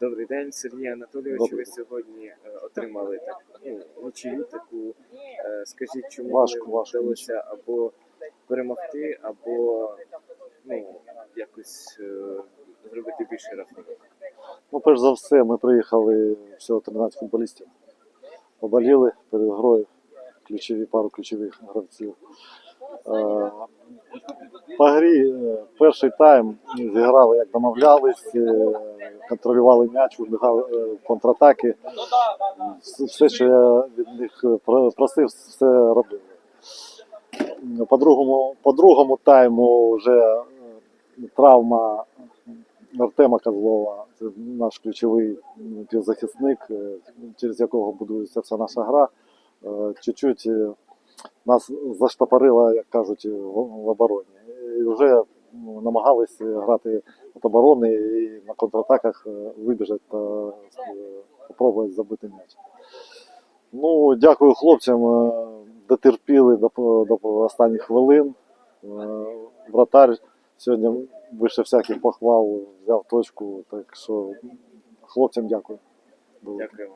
Добрий день, Сергій Анатолійович. Добрий Ви сьогодні е, отримали ну, нічию таку. Е, Скажіть, чому Важко, не важко вдалося або перемогти, або ну, якось е, зробити більший рахунок? Ну, перш за все, ми приїхали всього 13 футболістів. Поболіли перед грою ключові, пару ключових гравців. По грі е, перший тайм зіграли, як домовлялись, е, контролювали м'яч, вибігали е, контратаки. Все- що я від них просив, все робили. По другому, по другому тайму вже травма Артема Козлова, це наш ключовий півзахисник, через якого будується вся наша гра. Чуть-чуть нас заштопорило, як кажуть, в обороні. І вже м, намагалися грати від оборони і на контратаках е, вибіжати та е, спробувати забити м'яч. Ну, дякую хлопцям, е, дотерпіли до, до останніх хвилин. Е, Вратар сьогодні вище всяких похвал взяв точку, так що хлопцям дякую. Дякую.